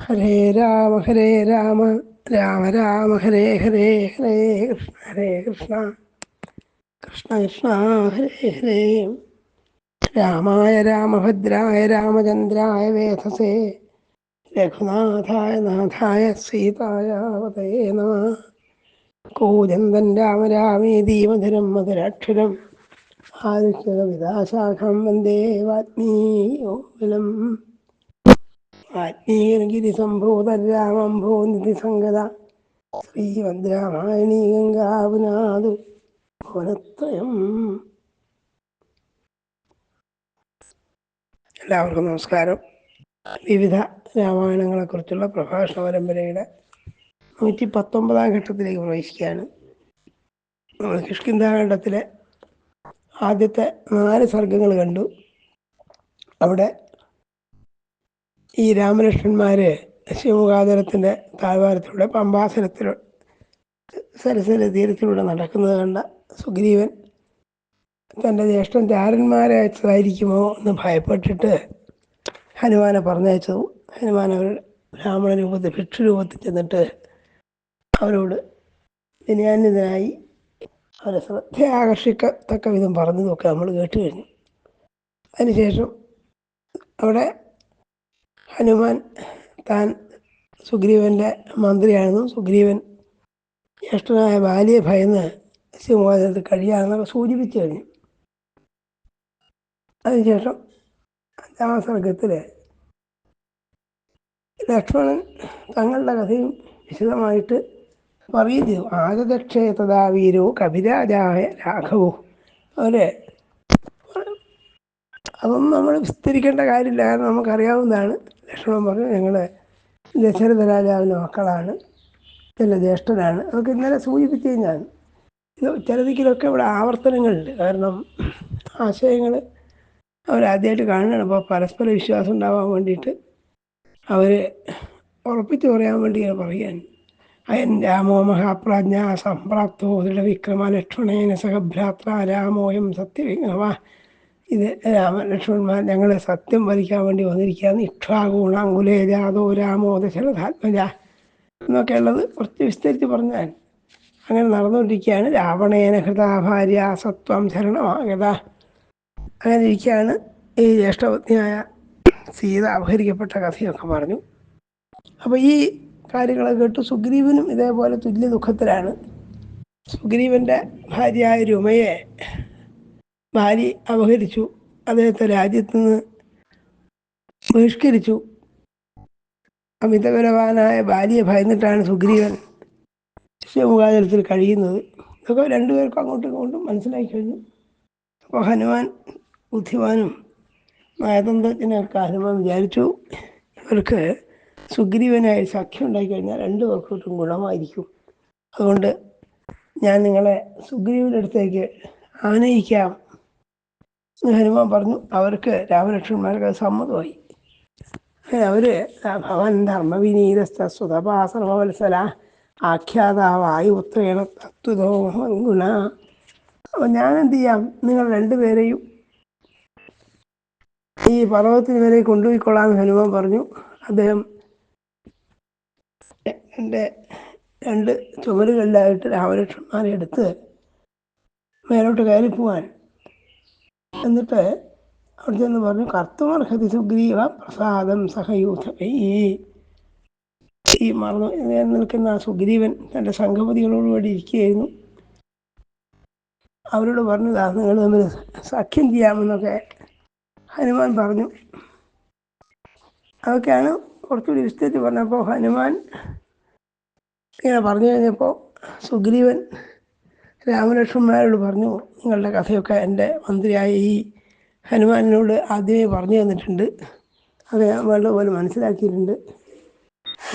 ഹരേ രാമ ഹരേ രാമ രാമ രാമ ഹരേ ഹരേ ഹരേ കൃഷ്ണ ഹരേ കൃഷ്ണ. കൃഷ്ണ കൃഷ്ണ ഹരേ ഹരേ. രാമായ രാമഭദ്രായ രാമചന്ദ്രായ വേധസേ. രഘുനാഥായ നാഥായ സീതായ പതയേ നമ. കൂജന്തൻ രാമ രാമേതി മധുരം മധുരാക്ഷരം ആരുഷ്യവിദാശാഖം വന്ദേ വാത്മീയോലം. ആത്മീയഗിരിസംഭൂതൻ രാമം ഭൂനിധി സംഗത ശ്രീഭദ്രാമായണീ ഗംഗാപുനാതു ഭുവനത്രയം എല്ലാവർക്കും നമസ്കാരം. വിവിധ രാമായണങ്ങളെക്കുറിച്ചുള്ള പ്രഭാഷണ പരമ്പരയുടെ നൂറ്റി പത്തൊമ്പതാം ഘട്ടത്തിലേക്ക് പ്രവേശിക്കുകയാണ്. നമ്മൾ കിഷ്കിന്താഖണ്ഡത്തിലെ ആദ്യത്തെ നാല് സർഗങ്ങൾ കണ്ടു. അവിടെ ഈ രാമലക്ഷ്മണന്മാര് ശിവമുഖാചരത്തിന്റെ താഴ്വാരത്തിലൂടെ പമ്പാസനത്തിലൂടെ സരസ്വതി തീരത്തിലൂടെ നടക്കുന്നത് കണ്ട സുഗ്രീവൻ തന്റെ ജ്യേഷ്ഠൻ ചാരന്മാരെ അയച്ചതായിരിക്കുമോ എന്ന് ഭയപ്പെട്ടിട്ട് ഹനുമാനെ പറഞ്ഞയച്ചു. ഹനുമാൻ അവർ ബ്രാഹ്മണ രൂപത്തിൽ ഭിക്ഷു രൂപത്തിൽ ചെന്നിട്ട് അവരോട് വിനയാന്യതനായി അവരെ ശ്രദ്ധ ആകർഷിക്കത്തക്ക വിധം പറഞ്ഞതൊക്കെ നമ്മൾ കേട്ട് കഴിഞ്ഞു. അതിനുശേഷം അവിടെ ഹനുമാൻ താൻ സുഗ്രീവന്റെ മന്ത്രിയാണെന്നും സുഗ്രീവൻ ജ്യേഷ്ഠനായ ബാലിയെ ഭയന്ന് സിംഹാസനത്തിൽ കഴിയാമെന്നൊക്കെ സൂചിപ്പിച്ചു കഴിഞ്ഞു. അതിനുശേഷം അഞ്ചാം സർഗത്തിൽ ലക്ഷ്മണൻ തങ്ങളുടെ കഥയും വിശദമായിട്ട് ആദദക്ഷേ തഥാ വീരോ കവിരാജായ രാഘവോ. അവരെ അതൊന്നും നമ്മൾ വിസ്തരിക്കേണ്ട കാര്യമില്ല. കാരണം നമുക്കറിയാവുന്നതാണ് ലക്ഷ്മണൻ പറഞ്ഞു ഞങ്ങൾ ദശരഥ രാജാവിന്റെ മക്കളാണ് എന്റെ ജ്യേഷ്ഠനാണ് അതൊക്കെ ഇന്നലെ സൂചിപ്പിച്ചു കഴിഞ്ഞാൽ ഇത് ചിലതിക്കിലൊക്കെ ഇവിടെ ആവർത്തനങ്ങളുണ്ട്. കാരണം ആശയങ്ങൾ അവരാദ്യമായിട്ട് കാണുകയാണ് അപ്പോൾ പരസ്പര വിശ്വാസം ഉണ്ടാവാൻ വേണ്ടിയിട്ട് അവർ ഉറപ്പിച്ച് പറയാൻ വേണ്ടി ഇങ്ങനെ പറയാൻ അയൻ രാമോ മഹാപ്രാജ്ഞ സംപ്രാപ്തോ ദൃഢവിക്രമ ലക്ഷ്മണേന സഹഭ്രാത്ര രാമോയം സത്യവിക്രമ ഇത് രാമലക്ഷ്മണന്മാർ ഞങ്ങൾ സത്യം വരിക്കാൻ വേണ്ടി വന്നിരിക്കുകയാണ്. ഇക്ഷ്വാഗുണാങ്കുലേ ജാതോ രാമോ ദശരഥാത്മജ എന്നൊക്കെ ഉള്ളത് കുറച്ച് വിസ്തരിച്ച് പറഞ്ഞാൽ അങ്ങനെ നടന്നുകൊണ്ടിരിക്കുകയാണ്. രാവണേന ഹൃതാ ഭാര്യ സത്വം ശരണമാകത അങ്ങനെ ഇരിക്കുകയാണ്. ഈ ജ്യേഷ്ഠപത്നിയായ സീത അപഹരിക്കപ്പെട്ട കഥയൊക്കെ പറഞ്ഞു. അപ്പോൾ ഈ കാര്യങ്ങളെ കേട്ട് സുഗ്രീവനും ഇതേപോലെ തുല്യ ദുഃഖത്തിലാണ്. സുഗ്രീവന്റെ ഭാര്യയായ രുമയെ ഭാര്യ അപഹരിച്ചു. അദ്ദേഹത്തെ രാജ്യത്ത് നിന്ന് ബഹിഷ്കരിച്ചു. അമിതപരവാനായ ഭാര്യയെ ഭയന്നിട്ടാണ് സുഗ്രീവൻ ശിവമുഖാചരത്തിൽ കഴിയുന്നത്. ഇതൊക്കെ രണ്ടുപേർക്കും അങ്ങോട്ടും ഇങ്ങോട്ടും മനസ്സിലാക്കി കഴിഞ്ഞു. അപ്പോൾ ഹനുമാൻ ബുദ്ധിമാനും നയതന്ത്രജ്ഞനൊക്കെ ഹനുമാൻ വിചാരിച്ചു. ഇവർക്ക് സുഗ്രീവനായി സഖ്യം ഉണ്ടായി കഴിഞ്ഞാൽ രണ്ടു പേർക്കും ഗുണമായിരിക്കും. അതുകൊണ്ട് ഞാൻ നിങ്ങളെ സുഗ്രീവന്റെ അടുത്തേക്ക് ആനയിക്കാം. ഹനുമാൻ പറഞ്ഞു അവർക്ക് രാമലക്ഷ്മണന്മാർക്ക് സമ്മതമായി. അവർ ഭവൻ ധർമ്മവിനീതസ്ഥ സുതപാസർവത്സല ആഖ്യാതാവായി ഉത്രേണ തത്വതോ ഗുണ. അപ്പോൾ ഞാൻ എന്ത് ചെയ്യാം? നിങ്ങൾ രണ്ടുപേരെയും ഈ പർവതത്തിന് വരെ കൊണ്ടുപോയിക്കൊള്ളാമെന്ന് ഹനുമാൻ പറഞ്ഞു. അദ്ദേഹം എന്റെ രണ്ട് ചുമരുകളിലായിട്ട് രാമലക്ഷ്മണന്മാരെ എടുത്ത് മേലോട്ട് കയറി പോവാൻ എന്നിട്ട് അവിടെ ചെന്ന് പറഞ്ഞു കർത്തുമർഹതി സുഗ്രീവ പ്രസാദം സഹയൂഥമേ. ഈ മറന്നു നിൽക്കുന്ന ആ സുഗ്രീവൻ തന്റെ സംഘപതികളോടുകൂടി ഇരിക്കുകയായിരുന്നു. അവരോട് പറഞ്ഞതാ നിങ്ങൾ തമ്മിൽ സഖ്യം ചെയ്യാമെന്നൊക്കെ ഹനുമാൻ പറഞ്ഞു. അതൊക്കെയാണ് കുറച്ചുകൂടി വിസ്തരിച്ച് പറഞ്ഞപ്പോൾ ഹനുമാൻ ഇങ്ങനെ പറഞ്ഞു കഴിഞ്ഞപ്പോൾ സുഗ്രീവൻ രാമലക്ഷ്മണന്മാരോട് പറഞ്ഞു നിങ്ങളുടെ കഥയൊക്കെ എന്റെ മന്ത്രിയായ ഈ ഹനുമാനോട് ആദ്യമേ പറഞ്ഞു തന്നിട്ടുണ്ട്. അത് പോലെ മനസ്സിലാക്കിയിട്ടുണ്ട്.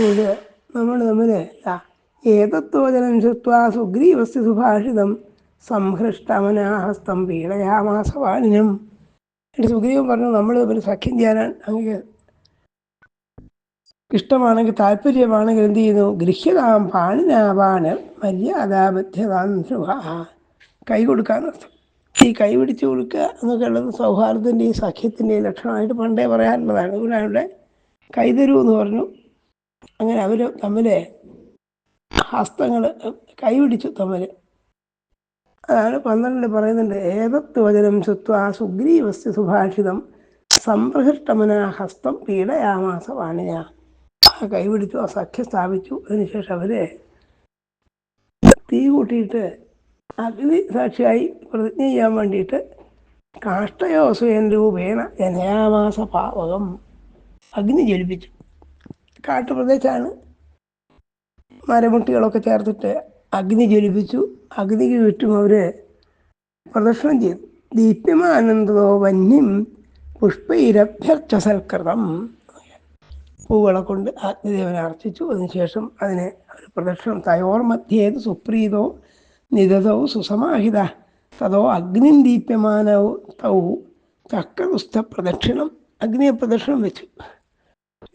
ഇത് നമ്മൾ തമ്മിൽ ഏതത്വജനം ശുത്വ സുഗ്രീവസ്യ സുഭാഷിതം സംഹൃഷ്ടമനാഹസ്തം പീഡയാമാസവാനിനം എന്നിട്ട് സുഗ്രീവൻ പറഞ്ഞു നമ്മൾ ഒരു സഖ്യം ചെയ്യാനാണ് അങ്ങ് ഇഷ്ടമാണെങ്കിൽ താല്പര്യമാണെങ്കിൽ എന്ത് ചെയ്യുന്നു? ഗൃഹ്യതാം പാണിനാവാണ് മര്യാദ ബധ്യതാം കൈ കൊടുക്കാനർത്ഥം ഈ കൈ പിടിച്ചു കൊടുക്കുക എന്നൊക്കെ ഉള്ളത് സൗഹാർദ്ദത്തിന്റെയും സഖ്യത്തിന്റെയും ലക്ഷണമായിട്ട് പണ്ടേ പറയാറുള്ളതാണ്. അതുകൊണ്ടാണ് കൈ കൈതരൂ എന്ന് പറഞ്ഞു. അങ്ങനെ അവർ തമ്മിൽ ഹസ്തങ്ങൾ കൈ പിടിച്ചു തമ്മിൽ. അതാണ് പന്ത്രണ്ടിൽ പറയുന്നുണ്ട് ഏതത്ത് വചനം ശുത്വ സുഗ്രീവസ്യ സുഭാഷിതം സംപ്രഹൃഷ്ടമന ഹസ്തം പീഡയാമാസ വാണിയ ആ കൈപിടിച്ചു ആ സഖ്യം സ്ഥാപിച്ചു. അതിനുശേഷം അവരെ തീ കൂട്ടിയിട്ട് അഗ്നി സാക്ഷിയായി പ്രതിജ്ഞ ചെയ്യാൻ വേണ്ടിയിട്ട് കാഷ്ടയോസുയൻ രൂപേണ ജനയാമാസ പാവകം അഗ്നി ജ്വലിപ്പിച്ചു. കാട്ടുപ്രദേശമാണ് മരമുട്ടികളൊക്കെ ചേർത്തിട്ട് അഗ്നി ജ്വലിപ്പിച്ചു. അഗ്നിക്ക് ചുറ്റും അവർ പ്രദർശനം ചെയ്തു. ദീപ്യമാനന്ദോ വന്യം പുഷ്പൈരഭ്യർച്ച സൽകൃതം പൂവുകളെ കൊണ്ട് അഗ്നിദേവനെ അർച്ചിച്ചു. അതിനുശേഷം അതിനെ ഒരു പ്രദക്ഷിണം തയോർ മധ്യേത് സുപ്രീതോ നിതതോ സുസമാഹിത. തതോ അഗ്നിം ദീപ്യമാനോ തൗ. ചക്രദുസ്ഥ പ്രദക്ഷിണം അഗ്നിയെ പ്രദക്ഷിണം വെച്ചു.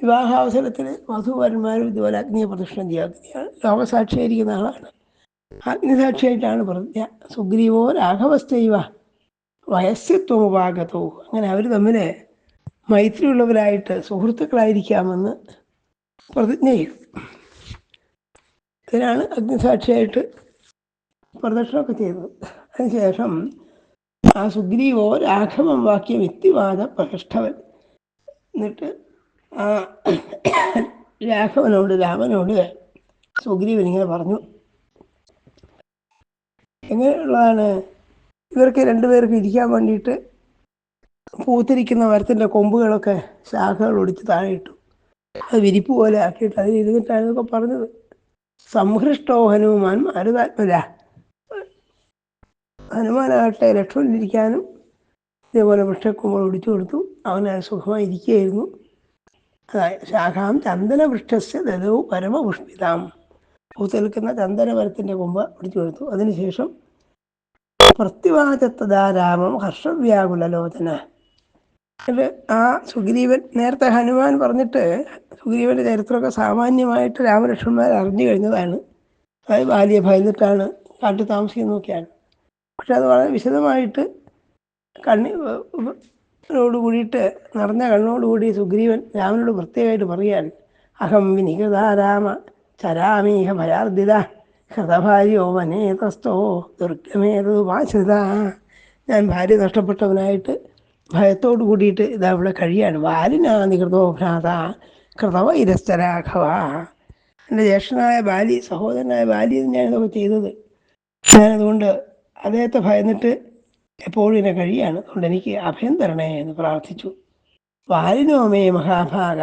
വിവാഹാവസരത്തിൽ വധുവരന്മാരും ഇതുപോലെ അഗ്നിയെ പ്രദക്ഷിണം ചെയ്യുക. അഗ്നിയാണ് ലോകസാക്ഷിയായിരിക്കുന്ന ആളാണ്. അഗ്നിസാക്ഷിയായിട്ടാണ് പ്രതിജ്ഞ. സുഗ്രീവോ രാഘവസ്ഥൈവ. വയസ്യത്വമുപാകത്തോ അങ്ങനെ അവർ തമ്മിൽ മൈത്രിയുള്ളവരായിട്ട് സുഹൃത്തുക്കളായിരിക്കാമെന്ന് പ്രതിജ്ഞ ചെയ്തു ഇതിനാണ് അഗ്നിസാക്ഷിയായിട്ട് പ്രദക്ഷിണമൊക്കെ ചെയ്തത്. അതിനുശേഷം ആ സുഗ്രീവോ രാഘവം വാക്യ വ്യക്തിവാദ പ്രതിഷ്ഠവൻ എന്നിട്ട് ആ രാഘവനോട് രാമനോട് സുഗ്രീവൻ ഇങ്ങനെ പറഞ്ഞു. എങ്ങനെയുള്ളതാണ്? ഇവർക്ക് രണ്ടുപേർക്ക് ഇരിക്കാൻ വേണ്ടിയിട്ട് പൂത്തിരിക്കുന്ന മരത്തിന്റെ കൊമ്പുകളൊക്കെ ശാഖകൾ ഒടിച്ച് താഴെയിട്ടു അത് വിരിപ്പ് പോലെ ആക്കിയിട്ട് അതിൽ ഇരുന്നിട്ടാണ് പറഞ്ഞത്. സംഹൃഷ്ടോ ഹനുമാൻ മാരുതാത്മജ ഹനുമാനാകട്ടെ ലക്ഷ്മണിരിക്കാനും ഇതേപോലെ വൃക്ഷക്കൊമ്പുകൾ ഒടിച്ചു കൊടുത്തു. അവന് സുഖമായി ഇരിക്കുകയായിരുന്നു ശാഖാം ചന്ദന വൃക്ഷസ്യ ദലോ പരമപുഷ്പിതാം ചന്ദന മരത്തിന്റെ കൊമ്പ് ഒടിച്ചു കൊടുത്തു. അതിനുശേഷം പ്രത്യവാചത്തതാ രാമം ഹർഷവ്യാകുലലോചന. ആ സുഗ്രീവൻ നേരത്തെ ഹനുമാൻ പറഞ്ഞിട്ട് സുഗ്രീവന്റെ ചരിത്രമൊക്കെ സാമാന്യമായിട്ട് രാമലക്ഷ്മണന്മാർ അറിഞ്ഞു കഴിഞ്ഞതാണ്. അതായത് ബാല്യ ഭയന്നിട്ടാണ് കാട്ടിൽ താമസിക്കുന്നതൊക്കെയാണ്. പക്ഷെ അത് വളരെ വിശദമായിട്ട് കണ്ണി ോട് കൂടിയിട്ട് നിറഞ്ഞ കണ്ണോടുകൂടി സുഗ്രീവൻ രാമനോട് പ്രത്യേകമായിട്ട് പറയുകയാണ് അഹം വിനികൃത രാമ ചരാമീഹ ഭയാർദിത ഹൃതഭാര്യോ വനേതസ്തോ ദുർഗമേതോ വാശ്രിത ഞാൻ ഭാര്യ നഷ്ടപ്പെട്ടവനായിട്ട് ഭയത്തോട് കൂടിയിട്ട് ഇതാ ഇവിടെ കഴിയാണ്. ബാലിനാ നികൃതോ ഭ്രാത കൃതവൈരസ്തരാഘവ എന്റെ ജ്യേഷ്ഠനായ ബാലി സഹോദരനായ ബാലി ഞാനിതൊക്കെ ചെയ്തത്. ഞാനതുകൊണ്ട് അദ്ദേഹത്തെ ഭയന്നിട്ട് എപ്പോഴും എന്നെ കഴിയാണ്. അതുകൊണ്ട് എനിക്ക് അഭയം തരണേ എന്ന് പ്രാർത്ഥിച്ചു. വാലിനോമേ മഹാഭാഗ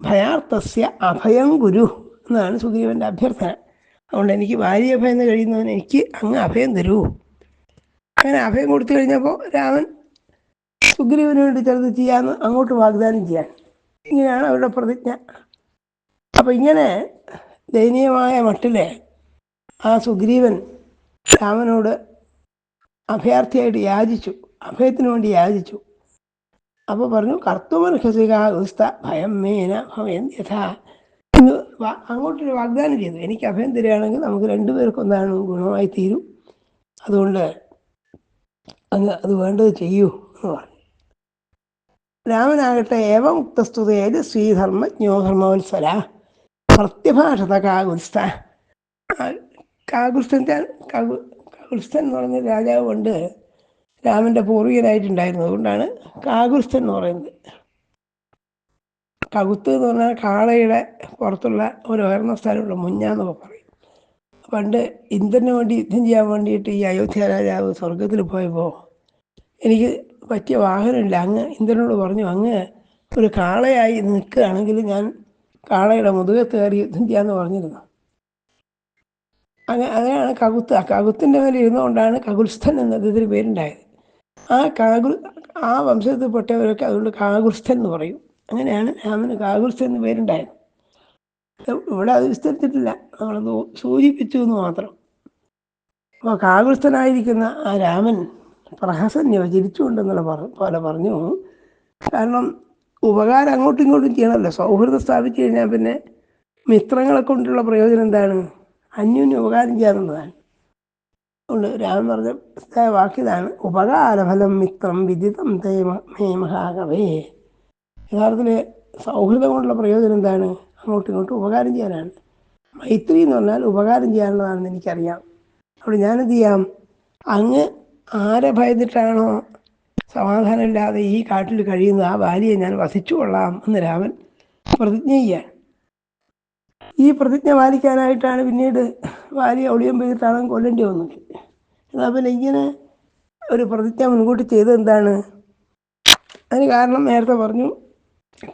ഭയാർത്ഥസ്യ അഭയം ഗുരു എന്നാണ് സുഗ്രീവന്റെ അഭ്യർത്ഥന. അതുകൊണ്ട് എനിക്ക് ഭാര്യ ഭയന്ന് കഴിയുന്നവന് എനിക്ക് അങ്ങ് അഭയം തരൂ. അങ്ങനെ അഭയം കൊടുത്തു കഴിഞ്ഞപ്പോൾ രാമൻ സുഗ്രീവന് വേണ്ടി ചിലത് ചെയ്യാമെന്ന് അങ്ങോട്ട് വാഗ്ദാനം ചെയ്യാൻ. ഇങ്ങനെയാണ് അവരുടെ പ്രതിജ്ഞ. അപ്പം ഇങ്ങനെ ദയനീയമായ മട്ടിലെ ആ സുഗ്രീവൻ രാമനോട് അഭയാർത്ഥിയായിട്ട് യാചിച്ചു. അഭയത്തിന് വേണ്ടി യാചിച്ചു. അപ്പോൾ പറഞ്ഞു കർത്തുമർഹസിക ഉസ്ത ഭയം മേന ഭയം യഥാ എന്ന് അങ്ങോട്ടൊരു വാഗ്ദാനം ചെയ്തു. എനിക്ക് അഭയം തരികയാണെങ്കിൽ നമുക്ക് രണ്ടുപേർക്കും എന്താണ് ഗുണമായി തീരും. അതുകൊണ്ട് അങ്ങ് അത് വേണ്ടത് ചെയ്യൂ. എന്ന് പറഞ്ഞു. രാമനാകട്ടെ ഏവമുക്തസ്തു ഉക്തസ്തുതേത് ധർമ്മജ്ഞോ ധർമ്മവത്സല പ്രത്യഭാഷത കാകുൽസ്ഥ കാകുൽസ്ഥന്റെ കാകു കാകുൽസ്ഥൻ എന്ന് പറഞ്ഞ രാജാവ് കൊണ്ട് രാമന്റെ പൂർവികനായിട്ടുണ്ടായിരുന്നു. അതുകൊണ്ടാണ് കാകുൽസ്ഥൻ എന്ന് പറയുന്നത്. കകുത്ത് എന്ന് പറഞ്ഞാൽ കാളയുടെ പുറത്തുള്ള ഒരു ഉയർന്ന സ്ഥലമുള്ള മുഞ്ഞാന്നൊക്കെ പറയും. പണ്ട് ഇന്ദ്രന് വേണ്ടി യുദ്ധം ചെയ്യാൻ വേണ്ടിയിട്ട് ഈ അയോധ്യ രാജാവ് സ്വർഗത്തിൽ പോയപ്പോൾ എനിക്ക് പറ്റിയ വാഹനമില്ല. അങ്ങ് ഇന്ദ്രനോട് പറഞ്ഞു അങ്ങ് ഒരു കാളയായി നിൽക്കുകയാണെങ്കിൽ ഞാൻ കാളയുടെ മുതുകത്ത് കയറി യുദ്ധം പറഞ്ഞിരുന്നു. അങ്ങനെ അങ്ങനെയാണ് കകുത്ത്. ആ കകുത്തിന്റെ മേലെ ഇരുന്നുകൊണ്ടാണ് കകുൽസ്ഥൻ എന്ന ഇതിന് പേരുണ്ടായത്. ആ കാകുൽ ആ വംശത്തിൽപ്പെട്ടവരൊക്കെ അതുകൊണ്ട് കാകുൽസ്ഥൻ എന്ന് പറയും. അങ്ങനെയാണ് രാമന് കാകുൽസ്ഥൻ എന്ന് പേരുണ്ടായത്. ഇവിടെ അത് വിസ്തരിച്ചിട്ടില്ല. നമ്മളത് സൂചിപ്പിച്ചു എന്ന് മാത്രം. അപ്പോൾ കാകുൽസ്ഥനായിരിക്കുന്ന ആ രാമൻ പ്രഹസന്യോ യോജിച്ചുകൊണ്ടെന്നുള്ള പോലെ പറഞ്ഞു. കാരണം ഉപകാരം അങ്ങോട്ടും ഇങ്ങോട്ടും ചെയ്യണമല്ലോ. സൗഹൃദം സ്ഥാപിച്ചു കഴിഞ്ഞാൽ പിന്നെ മിത്രങ്ങളെ കൊണ്ടുള്ള പ്രയോജനം എന്താണ്? അന്യോന്യം ഉപകാരം ചെയ്യാന്നുള്ളതാണ്. അതുകൊണ്ട് രാമൻ പറഞ്ഞ വാക്കിയതാണ് ഉപകാരഫലം മിത്രം വിദിതം തേ മേ മഹാകവേ യഥാർത്ഥത്തിൽ സൗഹൃദം കൊണ്ടുള്ള പ്രയോജനം എന്താണ്? അങ്ങോട്ടും ഇങ്ങോട്ടും ഉപകാരം ചെയ്യാനാണ്. മൈത്രി എന്ന് പറഞ്ഞാൽ ഉപകാരം ചെയ്യാനുള്ളതാണെന്ന് എനിക്കറിയാം. അപ്പോൾ ഞാനെന്ത് ചെയ്യാം? അങ്ങ് ആരെ ഭയന്നിട്ടാണോ സമാധാനമില്ലാതെ ഈ കാട്ടിൽ കഴിയുന്ന ആ ഭാര്യയെ ഞാൻ വസിച്ചു കൊള്ളാം എന്ന് രാമൻ പ്രതിജ്ഞ ചെയ്യാൻ. ഈ പ്രതിജ്ഞ പാലിക്കാനായിട്ടാണ് പിന്നീട് ഭാര്യ ഒളിയം പെയ്തിട്ടാണ് കൊല്ലേണ്ടി വന്നത്. എന്നാൽ പിന്നെ ഇങ്ങനെ ഒരു പ്രതിജ്ഞ മുൻകൂട്ടി ചെയ്തത് എന്താണ്? അതിന് കാരണം നേരത്തെ പറഞ്ഞു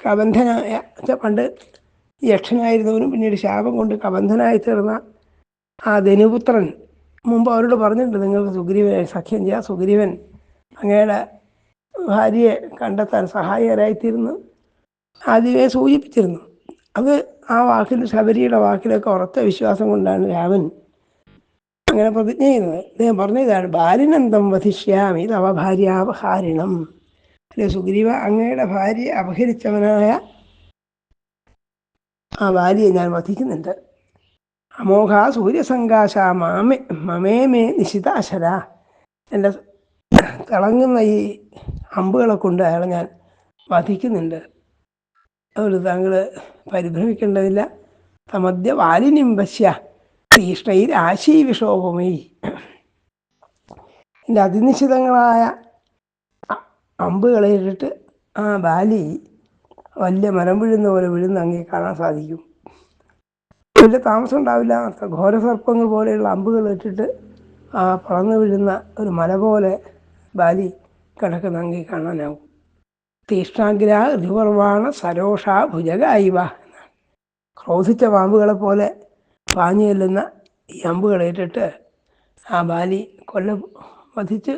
കബന്ധനായ പണ്ട് യക്ഷനായിരുന്നവനും പിന്നീട് ശാപം കൊണ്ട് കബന്ധനായി തീർന്ന ആ ധനുപുത്രൻ മുമ്പ് അവരോട് പറഞ്ഞിട്ടുണ്ട് നിങ്ങൾക്ക് സുഗ്രീവനെ സഖ്യം ചെയ്യാ സുഗ്രീവൻ അങ്ങയുടെ ഭാര്യയെ കണ്ടെത്താൻ സഹായകരായിത്തീരുന്നു. ആദ്യമേ സൂചിപ്പിച്ചിരുന്നു. അത് ആ വാക്കിൽ ശബരിയുടെ വാക്കിലൊക്കെ ഉറച്ച വിശ്വാസം കൊണ്ടാണ് രാമൻ അങ്ങനെ പ്രതിജ്ഞ ചെയ്യുന്നത്. അദ്ദേഹം പറഞ്ഞ ഇതാണ് ബാലിനന്തം വധിഷ്യാമി തവ ഭാര്യാപഹാരിണം. അല്ലെ സുഗ്രീവ അങ്ങയുടെ ഭാര്യയെ അപഹരിച്ചവനായ ആ ഭാര്യയെ ഞാൻ വധിക്കുന്നുണ്ട്. അമോഘ സൂര്യസങ്കാശ മാമേ മമേമേ നിശിതാശര എന്റെ തിളങ്ങുന്ന ഈ അമ്പുകളെ കൊണ്ട് അയാളെ ഞാൻ വധിക്കുന്നുണ്ട്. അതുകൊണ്ട് താങ്കൾ പരിഭ്രമിക്കേണ്ടതില്ല. തമദ്യ വാലിനിം പശ്യ തീഷ്ണയിൽ ആശീ വിഷോഭമേ എന്റെ അതിനിശ്ചിതങ്ങളായ അമ്പുകളെ ഇട്ടിട്ട് ആ ബാലി വലിയ മരം വീഴുന്ന പോലെ വീഴുന്ന അങ്ങേ കാണാൻ സാധിക്കും. വലിയ താമസം ഉണ്ടാവില്ല. ഘോര ഘോരസർപ്പങ്ങൾ പോലെയുള്ള അമ്പുകൾ ഇട്ടിട്ട് ആ പറന്നു വീഴുന്ന ഒരു മല പോലെ ബാലി കിടക്കുന്ന നങ്ങി കാണാനാവും തീഷ്ണാഗ്ര ഋതുപർവാണ സരോഷ ഭുജകായിവ എന്നാണ്. ക്രോധിച്ച പാമ്പുകളെ പോലെ പാഞ്ഞു ചെല്ലുന്ന ഈ അമ്പുകളേറ്റിട്ട് ആ ബാലി കൊല്ല വധിച്ച്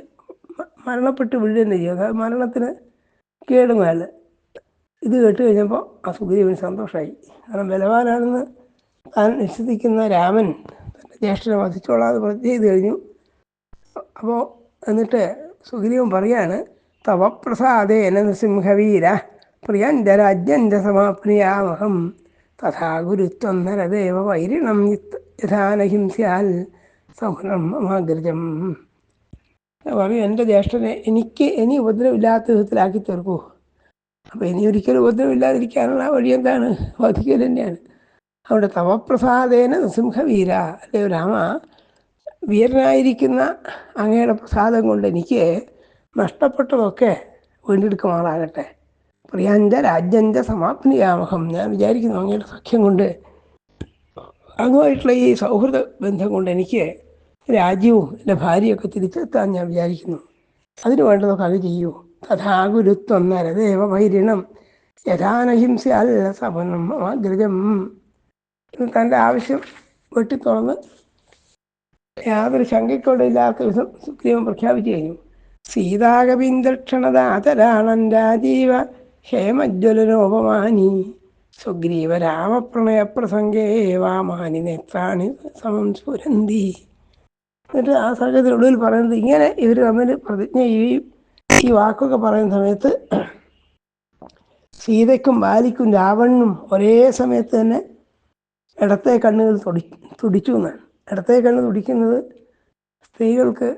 മരണപ്പെട്ട് വീഴുകയും ചെയ്യും മരണത്തിന് കേടുമേൽ ഇത് കേട്ട് കഴിഞ്ഞപ്പോൾ ആ സുഗ്രീവന് സന്തോഷമായി കാരണം ബലവാനാണെന്ന് താൻ നിഷേധിക്കുന്ന രാമൻ തന്റെ ജ്യേഷ്ഠനെ വധിച്ചോളാതെ പ്രതിജ്ഞ ചെയ്ത് കഴിഞ്ഞു. അപ്പോൾ എന്നിട്ട് സുഗ്രീവൻ പറയാണ് തവ പ്രസാദേന നൃസിംഹവീര പ്രിയഞ്ച രാജ്യഞ്ച സമാപ്നിയാമഹം തഥാ ഗുരുത്വം നരദേവ വൈരിണം യഥാനഹിംസ്യാൽ സൗഹൃദം മമാഗ്രജം. പറയും എന്റെ ജ്യേഷ്ഠനെ എനിക്ക് ഇനി ഉപദ്രവമില്ലാത്ത വിധത്തിലാക്കി തീർക്കൂ. അപ്പോൾ ഇനി ഒരിക്കലും ഉപദ്രവമില്ലാതിരിക്കാനുള്ള വഴി എന്താണ് വധിക്കൽ തന്നെയാണ്. അവിടെ തവപ്രസാദേന നൃസിംഹവീര അല്ലെ? രാമ വീരനായിരിക്കുന്ന അങ്ങയുടെ പ്രസാദം കൊണ്ട് എനിക്ക് നഷ്ടപ്പെട്ടതൊക്കെ വീണ്ടെടുക്കുമാറാകട്ടെ പ്രിയാഞ്ച രാജ്യഞ്ച സമാപ്നിയാമഹം ഞാൻ വിചാരിക്കുന്നു അങ്ങയുടെ സഖ്യം കൊണ്ട് അങ്ങുമായിട്ടുള്ള ഈ സൗഹൃദ ബന്ധം കൊണ്ട് എനിക്ക് രാജ്യവും എന്റെ ഭാര്യയൊക്കെ തിരിച്ചെത്താൻ ഞാൻ വിചാരിക്കുന്നു. അതിനു വേണ്ടതൊക്കെ അത് ചെയ്യൂ. തഥാഗുരുത്വം നരദേവ വൈരിണം അല്ല സപനം അഗ്രജം തന്റെ ആവശ്യം വെട്ടിത്തുറന്ന് യാതൊരു ശങ്കയ്ക്കോടില്ലാത്ത വിധം സുഗ്രീവൻ പ്രഖ്യാപിച്ചു കഴിഞ്ഞു. സീതാകവീന്ദ്രക്ഷണദാതരാണൻ രാജീവ ഹേമജ്വലനോപമാനി സുഗ്രീവ രാമപ്രണയ പ്രസംഗേ വാമാനി നേത്രാണി സമം സുരന്തി എന്നിട്ട് ആ സാഹചര്യത്തിനൊടുവിൽ പറയുന്നത് ഇങ്ങനെ ഇവർ തമ്മിൽ പ്രതിജ്ഞ ഈ ഈ വാക്കൊക്കെ പറയുന്ന സമയത്ത് സീതയ്ക്കും ബാലിക്കും രാവണനും ഒരേ സമയത്ത് തന്നെ ഇടത്തെ കണ്ണുകൾ തുടി തുടിച്ചു എന്നാണ്. ഇടത്തെ കണ്ണ് തുടിക്കുന്നത് സ്ത്രീകൾക്ക്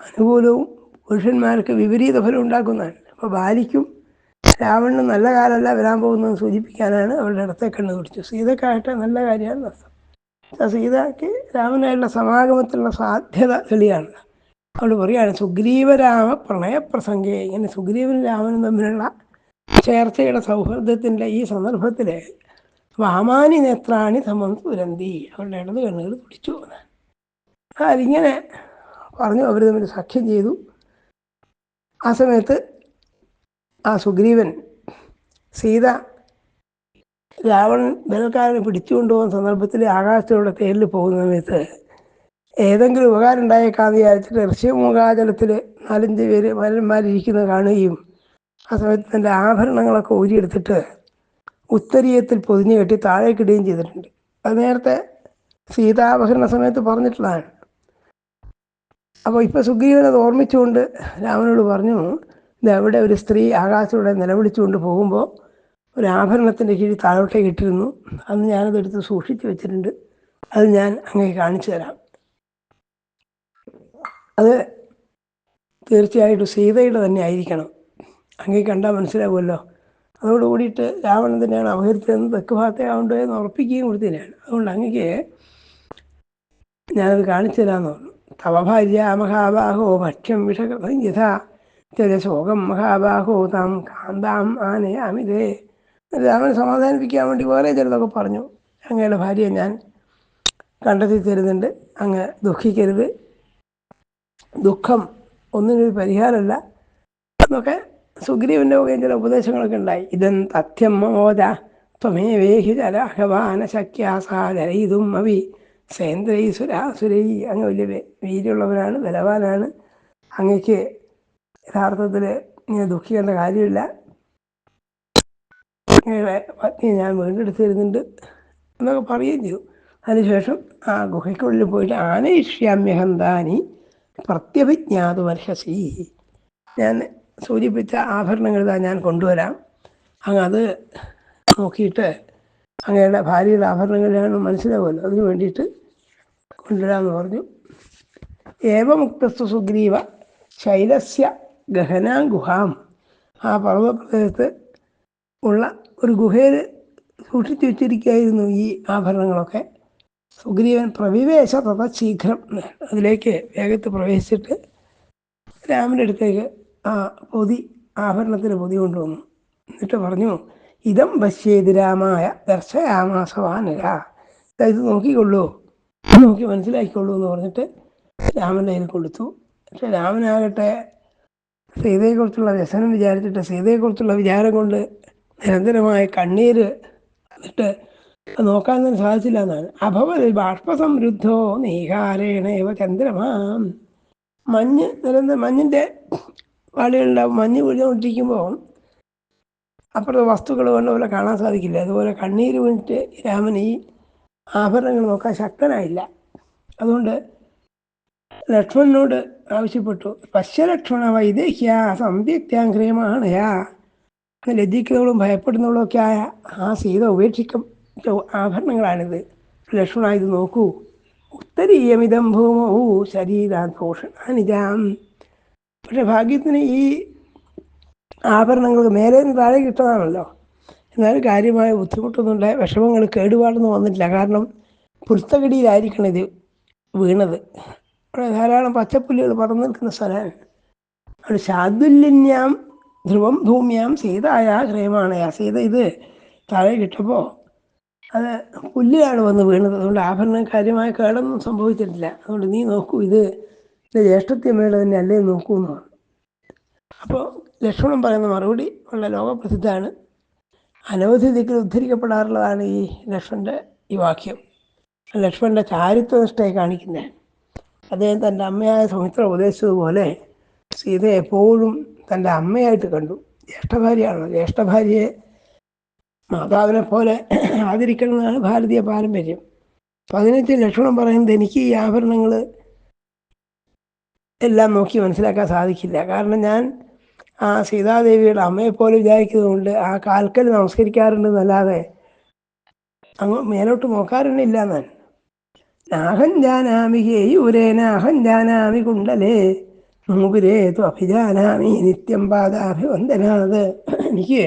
അനുകൂലവും പുരുഷന്മാർക്ക് വിപരീത ഫലം ഉണ്ടാക്കുന്നതാണ്. അപ്പോൾ ബാലിക്കും രാവണനും നല്ല കാലമല്ല വരാൻ പോകുന്നത് സൂചിപ്പിക്കാനാണ് അവരുടെ ഇടത്തെ കണ്ണ് തുടിച്ചു സീതക്കായിട്ട് നല്ല കാര്യമാണ് അർത്ഥം സീതയ്ക്ക് രാമനായുള്ള സമാഗമത്തിലുള്ള സാധ്യത തെളിയാണ്. അവൾ സുഗ്രീവ സുഗ്രീവരാമ പ്രണയപ്രസംഗേ. ഇങ്ങനെ സുഗ്രീവനും രാമനും തമ്മിലുള്ള ചേർച്ചയുടെ സൗഹൃദത്തിന്റെ ഈ സന്ദർഭത്തിൽ വാമാനി നേത്രാണി സമം സുരന്തി അവരുടെ ഇടത് കണ്ണുകൾ പിടിച്ചു അതിങ്ങനെ പറഞ്ഞു. അവർ തമ്മിൽ സഖ്യം ചെയ്തു. ആ സമയത്ത് ആ സുഗ്രീവൻ സീത രാവണൻ ബലക്കാരനെ പിടിച്ചുകൊണ്ടുപോകുന്ന സന്ദർഭത്തിൽ ആകാശത്തിലൂടെ തേരിൽ പോകുന്ന സമയത്ത് ഏതെങ്കിലും ഉപകാരം ഉണ്ടായേക്കാന്ന് വിചാരിച്ചിട്ട് ഋഷ്യമുഖാചലത്തിൽ നാലഞ്ച് പേര് മരന്മാരിരിക്കുന്നത് കാണുകയും ആ സമയത്ത് തന്റെ ആഭരണങ്ങളൊക്കെ ഊരിയെടുത്തിട്ട് ഉത്തരീയത്തിൽ പൊതിഞ്ഞു കെട്ടി താഴേക്കിടുകയും ചെയ്തിട്ടുണ്ട്. അത് നേരത്തെ സീതാപഹരണ സമയത്ത് പറഞ്ഞിട്ടുള്ളതാണ്. അപ്പോൾ ഇപ്പോൾ സുഗ്രീവൻ അത് ഓർമ്മിച്ചുകൊണ്ട് രാമനോട് പറഞ്ഞു ഇതെവിടെ ഒരു സ്ത്രീ ആകാശത്തോടെ നിലവിളിച്ചുകൊണ്ട് പോകുമ്പോൾ ഒരു ആഭരണത്തിന്റെ കീഴിൽ താഴോട്ടേക്ക് ഇട്ടിരുന്നു. അന്ന് ഞാനതെടുത്ത് സൂക്ഷിച്ചു വെച്ചിട്ടുണ്ട്. അത് ഞാൻ അങ്ങേ കാണിച്ചു തരാം. അത് തീർച്ചയായിട്ടും സീതയുടെ തന്നെ ആയിരിക്കണം. അങ്ങേ കണ്ടാൽ മനസ്സിലാവുമല്ലോ. അതോട് കൂടിയിട്ട് രാവണൻ തന്നെയാണ് അപഹരിച്ചതെന്ന് തെക്ക് ഭാഗത്തെ ആവുണ്ടോ എന്ന് ഉറപ്പിക്കുകയും തന്നെയാണ്. അതുകൊണ്ട് അങ്ങക്ക് ഞാനത് കാണിച്ചു തരാമെന്ന് പറഞ്ഞു. തവ ഭാര്യ മഹാബാഹോ ഭക്ഷ്യം വിഷകൃതം യഥാ. ശോകം മഹാബാഹോ താം കാന്താം ആനയാമിതേ രാമനെ സമാധാനിപ്പിക്കാൻ വേണ്ടി വേറെ ചിലതൊക്കെ പറഞ്ഞു. അങ്ങയുടെ ഭാര്യയെ ഞാൻ കണ്ടെത്തി തരുന്നുണ്ട്. അങ്ങ് ദുഃഖിക്കരുത്. ദുഃഖം ഒന്നിനൊരു പരിഹാരമല്ല. എന്നൊക്കെ സുഗ്രീവന്റെ മുഖേന ചില ഉപദേശങ്ങളൊക്കെ ഉണ്ടായി. ഇതൻ തഥ്യം മോദ ത്വമേവേഹി ജലഹവാന ശക്യാസാധരയിതും അവി സേന്ദ്രൈ സുരാസുരൈ അങ്ങ് വലിയ വീര്യമുള്ളവനാണ് ബലവാനാണ്. അങ്ങക്ക് യഥാർത്ഥത്തിൽ ഇങ്ങനെ ദുഃഖിക്കേണ്ട കാര്യമില്ല. അങ്ങയുടെ പത്നിയെ ഞാൻ വീണ്ടെടുത്ത് തരുന്നുണ്ട് എന്നൊക്കെ പറയുകയും ചെയ്തു. അതിനുശേഷം ആ ഗുഹയ്ക്കുള്ളിൽ പോയിട്ട് ആനയിഷ്യാമ്യഹന്താനി പ്രത്യഭിജ്ഞാതു വർഷസി ഞാൻ സൂചിപ്പിച്ച ആഭരണങ്ങൾ ഇതാ ഞാൻ കൊണ്ടുവരാം. അങ്ങ് അത് നോക്കിയിട്ട് അങ്ങയുടെ ഭാര്യയുടെ ആഭരണങ്ങളിലാണ് മനസ്സിലാവുമല്ലോ അതിന് വേണ്ടിയിട്ട് കൊണ്ടുവരാമെന്ന് പറഞ്ഞു. ഏവമുക്തസ്തു സുഗ്രീവ ശൈലസ്യ ഗഹനാം ഗുഹാം. ആ പർവപ്രദേശത്ത് ഉള്ള ഒരു ഗുഹയിൽ സൂക്ഷിച്ചു വെച്ചിരിക്കുകയായിരുന്നു ഈ ആഭരണങ്ങളൊക്കെ. സുഗ്രീവൻ പ്രവിവേശ തഥ ശീഘ്രം അതിലേക്ക് വേഗത്ത് പ്രവേശിച്ചിട്ട് രാമന്റെ അടുത്തേക്ക് പൊതി ആഭരണത്തിന് പൊതി കൊണ്ടുവന്നു. എന്നിട്ട് പറഞ്ഞു ഇതം പശ്യേതി ദർശയാമാസവാനര ഇത് നോക്കിക്കൊള്ളൂ. നോക്കി മനസ്സിലാക്കിക്കൊള്ളൂ എന്ന് പറഞ്ഞിട്ട് രാമന്റെ കയ്യിൽ കൊടുത്തു. പക്ഷെ രാമനാകട്ടെ സീതയെക്കുറിച്ചുള്ള വ്യസനം വിചാരിച്ചിട്ട് സീതയെക്കുറിച്ചുള്ള വിചാരം കൊണ്ട് നിരന്തരമായ കണ്ണീര് എന്നിട്ട് നോക്കാൻ തന്നെ സാധിച്ചില്ല എന്നാണ്. അഭവൽ ബാഷ്പസമൃദ്ധോ നീഹാരേണേവ ചന്ദ്രമാം. മഞ്ഞ് നിരന്തരം മഞ്ഞിന്റെ വാളികളുണ്ടാവും മഞ്ഞ് വീഴുകൊണ്ടിരിക്കുമ്പോൾ അപ്പുറത്തെ വസ്തുക്കൾ കൊണ്ട് കാണാൻ സാധിക്കില്ല. അതുപോലെ കണ്ണീര് വീണിട്ട് രാമൻ ഈ ആഭരണങ്ങൾ നോക്കാൻ ശക്തനായില്ല. അതുകൊണ്ട് ലക്ഷ്മണനോട് ആവശ്യപ്പെട്ടു. പശ്യലക്ഷ്മണ വൈദേഹ്യ സന്ധ്യത്യാഗ്രഹമാണയാ ലജ്ജിക്കുന്നവളും ഭയപ്പെടുന്നവളും ഒക്കെ ആയ ആ സീത ഉപേക്ഷിക്കും. ആഭരണങ്ങളാണിത്. ലക്ഷ്മണ ഇത് നോക്കൂ. ഉത്തരീയമിതം ഭൂമോ ശരീരാഘോഷണാനിജാം പക്ഷെ ഭാഗ്യത്തിന് ഈ ആഭരണങ്ങൾ മേലെ നിന്ന് താഴെ കിട്ടതാണല്ലോ. എന്നാലും കാര്യമായ ബുദ്ധിമുട്ടൊന്നും ഉണ്ടായ വിഷമങ്ങൾ കേടുപാടൊന്നും വന്നിട്ടില്ല. കാരണം പുരുത്തകടിയിലായിരിക്കണം ഇത് വീണത്. അവിടെ ധാരാളം പച്ചപ്പുല്ലുകൾ പറന്നു നിൽക്കുന്ന സ്ഥലമാണ്. അവിടെ ശാതുല്യന്യാം ധ്രുവം ഭൂമിയാം സീതായ ഹ്രയമാണ് ആ സീത ഇത് താഴെ കിട്ടപ്പോൾ അത് പുല്ലിലാണ് വന്ന് വീണത്. അതുകൊണ്ട് ആഭരണം കാര്യമായ കേടൊന്നും സംഭവിച്ചിട്ടില്ല. അതുകൊണ്ട് നീ നോക്കൂ ഇത് എന്റെ ജ്യേഷ്ഠത്യമ്മയുടെ തന്നെ അല്ലേ നോക്കൂ എന്ന് പറഞ്ഞു. അപ്പോൾ ലക്ഷ്മണൻ പറയുന്ന മറുപടി ഉള്ള ലോകപ്രസിദ്ധമാണ്. അനവധി ദിക്കിൽ ഉദ്ധരിക്കപ്പെടാറുള്ളതാണ് ഈ ലക്ഷ്മണന്റെ ഈ വാക്യം. ലക്ഷ്മണന്റെ ചാരിത്രനിഷ്ഠയെ കാണിക്കുന്നത് അദ്ദേഹം തന്റെ അമ്മയായ സുമിത്ര ഉപദേശിച്ചതുപോലെ സീത എപ്പോഴും തന്റെ അമ്മയായിട്ട് കണ്ടു. ജ്യേഷ്ഠഭാര്യയാണല്ലോ. ജ്യേഷ്ഠഭാര്യയെ മാതാവിനെ പോലെ ആദരിക്കണമെന്നാണ് ഭാരതീയ പാരമ്പര്യം. പതിനെട്ട് ലക്ഷണം പറയുന്നത് എനിക്ക് ഈ ആഭരണങ്ങൾ എല്ലാം നോക്കി മനസ്സിലാക്കാൻ സാധിക്കില്ല. കാരണം ഞാൻ ആ സീതാദേവിയുടെ അമ്മയെപ്പോലെ വിചാരിക്കുന്നതുകൊണ്ട് ആ കാൽക്കൽ നമസ്കരിക്കാറുണ്ട് എന്നല്ലാതെ അങ്ങ് മേലോട്ട് നോക്കാറുണ്ടില്ല ഞാൻ. നാഹം ജാനാമി ഹേയൂരേന അഹം ജാനാമി കുണ്ടലേ മൂപിരേ അഭിജാനാമി നിത്യം പാദാഭിവന്ദനാത്. എനിക്ക്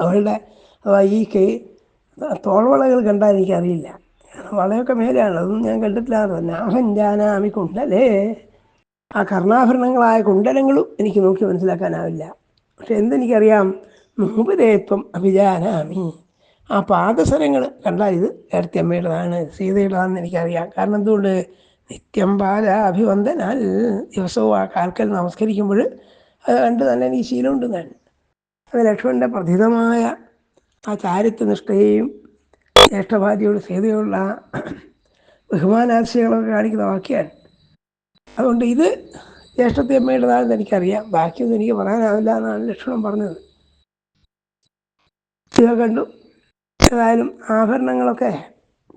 അവളുടെ ഈ കൈ തോൾവളകൾ കണ്ടാൽ എനിക്കറിയില്ല. വളയൊക്കെ മേലെയാണ് അതൊന്നും ഞാൻ കണ്ടിട്ടില്ലാതെ നാഹം ജാനാമി കുണ്ടലേ. ആ കർണാഭരണങ്ങളായ കുണ്ടലങ്ങളും എനിക്ക് നോക്കി മനസ്സിലാക്കാനാവില്ല. പക്ഷെ എന്തെനിക്കറിയാം? മൂപരേത്വം അഭിജാനാമി. ആ പാദസരങ്ങൾ കണ്ടാൽ ഇത് ഏർത്തിയമ്മയുടേതാണ് സീതയുടേതാണെന്ന് എനിക്കറിയാം. കാരണം എന്തുകൊണ്ട്? നിത്യം പാല അഭിവന്ദനാൽ ദിവസവും ആ കാൽക്കൽ നമസ്കരിക്കുമ്പോൾ അത് കണ്ട് തന്നെ എനിക്ക് ശീലമുണ്ടെന്നാണ് അത് ലക്ഷ്മണന്റെ പ്രഥിതമായ ആ ചാരിത്രനിഷ്ഠയെയും ജ്യേഷ്ഠഭാര്യയോട് സീതയോടുള്ള ബഹുമാനാശയങ്ങളൊക്കെ കാണിക്കുന്ന വാക്യാണ്. അതുകൊണ്ട് ഇത് ജ്യേഷ്ഠത്തിയമ്മയുടേതാണെന്ന് എനിക്കറിയാം. ബാക്കിയൊന്നും എനിക്ക് പറയാനാവില്ല എന്നാണ് ലക്ഷ്മണൻ പറഞ്ഞത്. സീത കണ്ടു. ഏതായാലും ആഭരണങ്ങളൊക്കെ